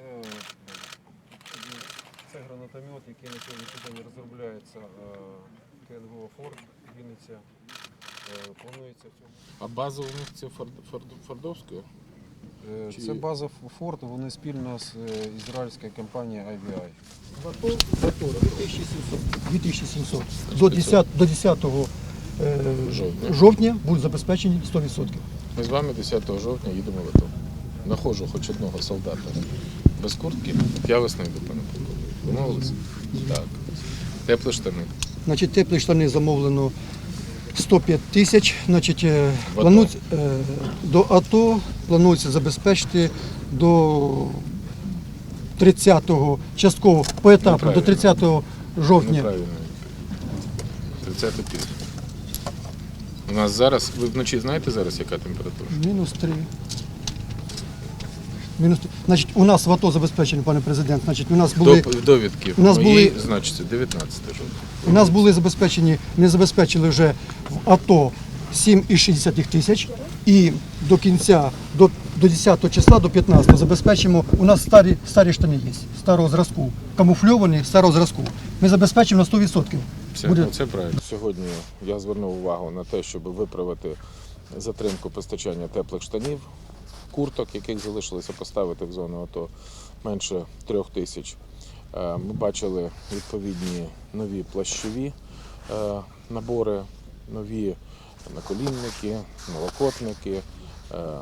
е, це гранатомет, який на сьогоднішній день розробляється е, КНГО Форд, Вінниця. Е, Планується в цьому. А база у них це Форд, Форд, Фордовська? Е, Чи- Це база Форд, вони спільно з е, ізраїльською компанією IBI. Батон, батон 2700. 2700. До 10, до 10 е, Жовтня. жовтня будуть забезпечені 100%. Ми з вами 10 жовтня їдемо в АТО. Находжу хоч одного солдата без куртки, я вас знайду, пане полковник. Домовились? Так. Теплі штани. Значить, теплі штани замовлено 105 тисяч. Значить, е, планується, е, до АТО планується забезпечити до 30-го, частково поетапно до 30 жовтня. Неправильно. 30 пів. У нас зараз, ви вночі знаєте зараз, яка температура? Мінус 3. Мінус Значить, у нас в АТО забезпечені, пане президент. Значить, у нас були, довідки у нас були- значиться 19 жовтня. у нас були забезпечені, ми забезпечили вже в АТО 7,6 тисяч. І до кінця, до, до 10 числа, до 15 забезпечимо. У нас старі, старі штани є, старого зразку, камуфльовані старого зразку. Ми забезпечимо на 100%. Це, Буде- це правильно. Сьогодні я звернув увагу на те, щоб виправити затримку постачання теплих штанів, курток, яких залишилося поставити в зону АТО менше трьох тисяч. Е, Ми бачили відповідні нові плащові е, набори, нові наколінники, налокотники. е,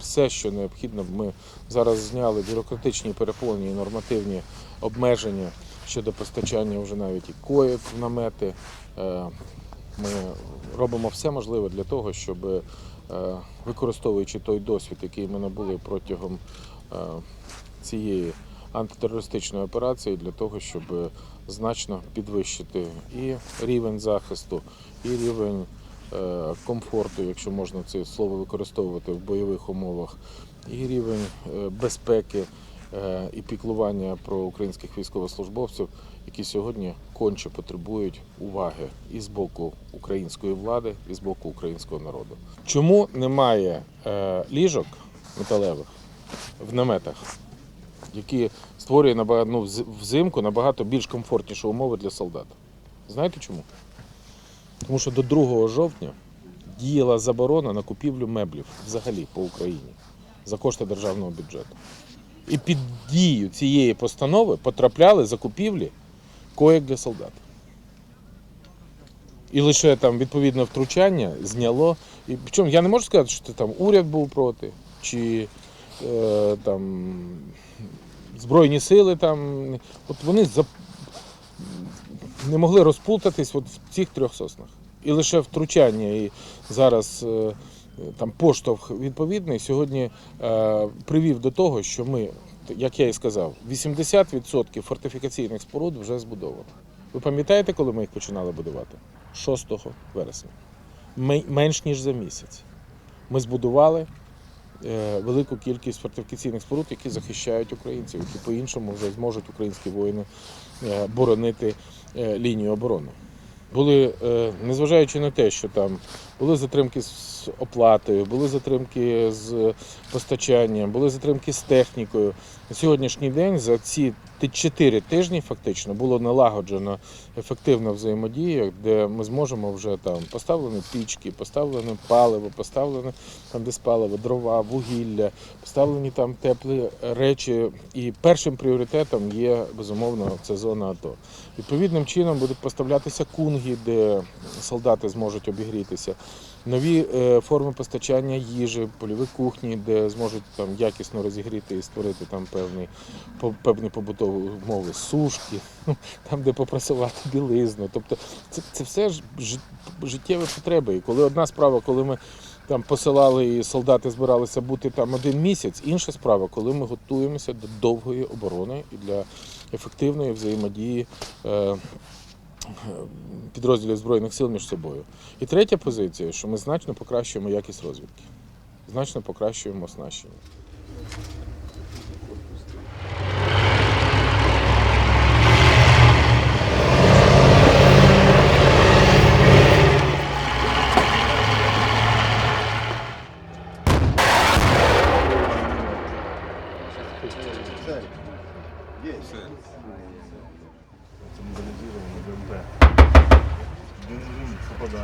Все, що необхідно, ми зараз зняли бюрократичні переповнені нормативні обмеження щодо постачання вже навіть і коїв намети. Ми робимо все можливе для того, щоб використовуючи той досвід, який ми набули протягом е, цієї антитерористичної операції, для того, щоб значно підвищити і рівень захисту, і рівень е, комфорту, якщо можна це слово використовувати в бойових умовах, і рівень е, безпеки е, і піклування про українських військовослужбовців, які сьогодні конче потребують уваги і з боку української влади, і з боку українського народу. Чому немає е, ліжок металевих в наметах, які створює набагато ну, взимку набагато більш комфортніші умови для солдат? Знаєте чому? Тому що до 2 жовтня діяла заборона на купівлю меблів взагалі по Україні за кошти державного бюджету. І під дію цієї постанови потрапляли закупівлі коїк для солдат. І лише там відповідне втручання зняло. І причому я не можу сказати, що це там уряд був проти, чи е, там Збройні сили там. От вони за... не могли розплутатись от в цих трьох соснах. І лише втручання і зараз е, там поштовх відповідний сьогодні е, привів до того, що ми, як я і сказав, 80% фортифікаційних споруд вже збудовано. Ви пам'ятаєте, коли ми їх починали будувати? 6 вересня. Менш ніж за місяць. Ми збудували е, велику кількість фортифікаційних споруд, які захищають українців, які по-іншому вже зможуть українські воїни е, боронити е, лінію оборони. Були, незважаючи на те, що там були затримки з оплатою, були затримки з постачанням, були затримки з технікою. На сьогоднішній день за ці ти- чотири тижні фактично було налагоджено ефективна взаємодія, де ми зможемо вже там поставлені пічки, поставлене паливо, поставлене там десь паливо, дрова, вугілля, поставлені там теплі речі. І першим пріоритетом є безумовно це зона АТО. Відповідним чином будуть поставлятися кунги, де солдати зможуть обігрітися. Нові е, форми постачання їжі, польові кухні, де зможуть там якісно розігріти і створити там певні, певні побутові умови, сушки, ну, там, де попрасувати білизну. Тобто це, це все ж життєві потреби. І коли одна справа, коли ми там посилали і солдати збиралися бути там один місяць, інша справа, коли ми готуємося до довгої оборони і для ефективної взаємодії. Е, підрозділів Збройних сил між собою. І третя позиція, що ми значно покращуємо якість розвідки, значно покращуємо оснащення. 어, 거다.